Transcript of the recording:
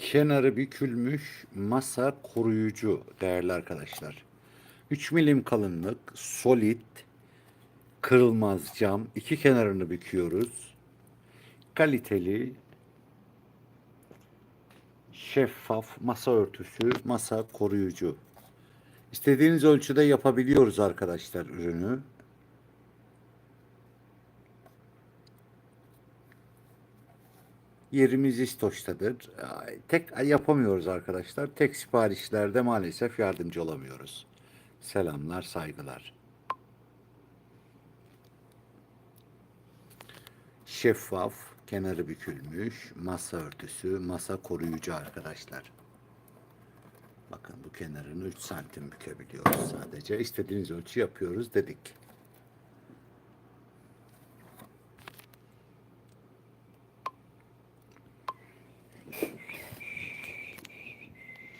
Kenarı bükülmüş masa koruyucu değerli arkadaşlar. 3 milim kalınlık, solid, kırılmaz cam. iki kenarını büküyoruz. Kaliteli, şeffaf masa örtüsü, masa koruyucu. İstediğiniz ölçüde yapabiliyoruz arkadaşlar ürünü. Yerimiz İstoç'tadır. Tek yapamıyoruz arkadaşlar. Tek siparişlerde maalesef yardımcı olamıyoruz. Selamlar, saygılar. Şeffaf, kenarı bükülmüş, masa örtüsü, masa koruyucu arkadaşlar. Bakın bu kenarını 3 santim bükebiliyoruz sadece. İstediğiniz ölçü yapıyoruz dedik.